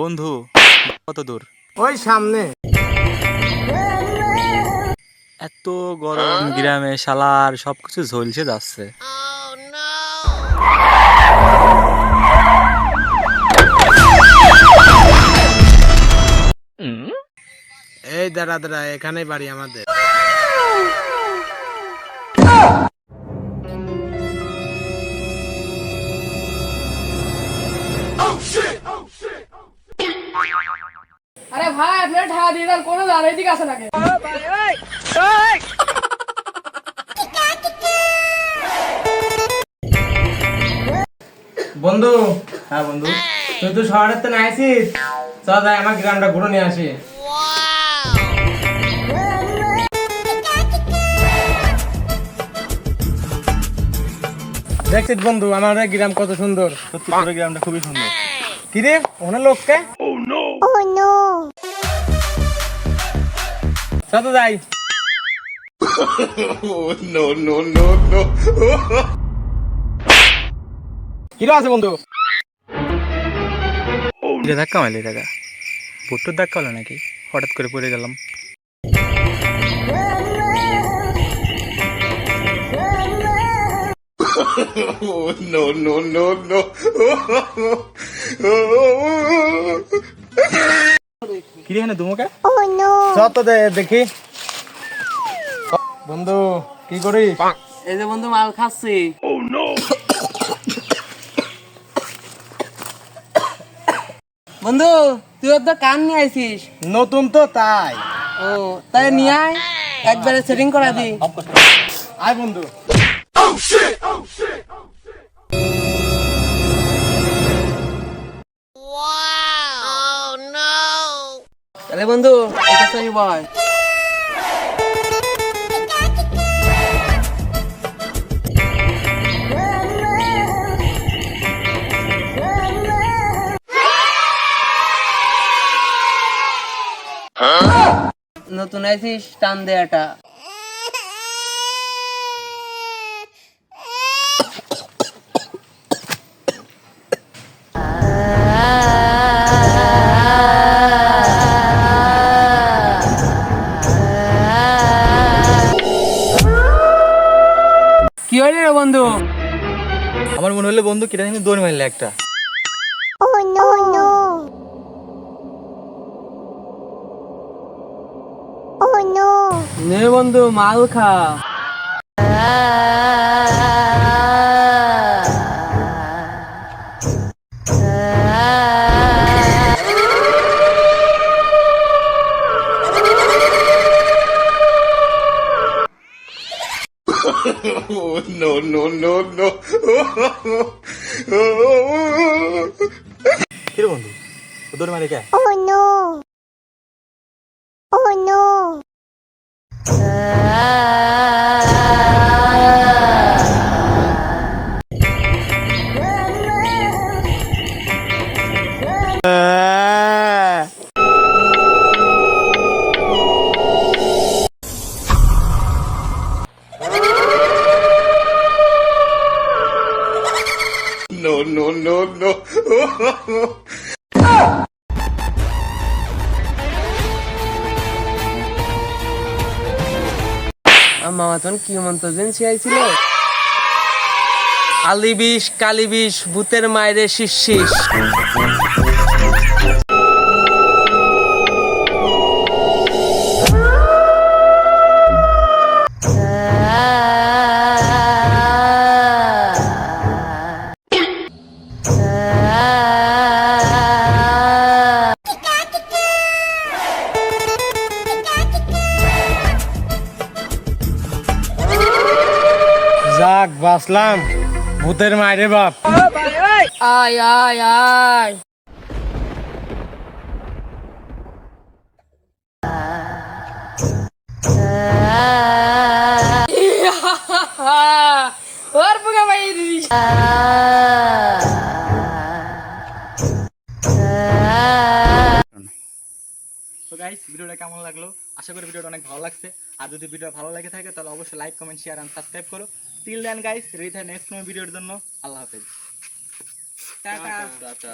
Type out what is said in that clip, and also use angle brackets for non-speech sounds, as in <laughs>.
বন্ধু কত দূর? ওই সামনে। এত গরম গ্রামে শালার সবকিছু ঝলসে যাচ্ছে। এই দাঁড়া দাঁড়া এখানেই বাড়ি আমাদের। আরে আপনার ঠাকা দিয়ে দেন কোনো দাঁড়াই দিকে আসে নাকি? বন্ধু হ্যাঁ বন্ধু। তুই তো শহরের তো না আইসিস চল যাই আমার গ্রামটা ঘুরে নিয়ে আসি। দেখছিস বন্ধু আমাদের গ্রাম কত সুন্দর। সত্যি গ্রামটা খুবই সুন্দর। কিরে ওনার লোককে চল তো যাই <laughs> কিলো আছে বন্ধু? এটা ধাক্কা মারলি দাদা। ভুট্টোর ধাক্কা হলো নাকি? হঠাৎ করে পড়ে গেলাম। কি রে দুমুকে চল তো দেখি। বন্ধু কি করি এই যে বন্ধু মাল খাচ্ছি। বন্ধু তুই তো কান নিয়ে আইছিস। নতুন তো তাই। ও তাই নিয়ে আয় একবারে সেটিং করা দি। আয় বন্ধু। তাহলে বন্ধু বয়। নতুন আইসিস টান দেয়াটা। বন্ধু। আমার মনে হলো বন্ধু কিটা জানি দৌড় মারলে একটা। নে বন্ধু মাল খা। কি রে বন্ধু ও দৌড় মারে কে আমার মামা তখন কি মন্তব্য শিয়াইছিল আলি বিষ কালি বিষ ভূতের মায়ের শিশিস যাক বাসলাম ভূতের মায়ের বাপ। আয় আয় আয়। <laughs> ওর পুকা ভাই ভিডিওটা কেমন লাগল? আশা করি ভিডিওটা অনেক ভালো লাগছে। আর যদি ভিডিও ভালো লাগে থাকে তাহলে অবশ্যই like comment share and subscribe করো। টিল দেন গাইস রেডি থাকে নেক্সট কোনো ভিডিওর জন্য আল্লাহ হাফেজ। টাটা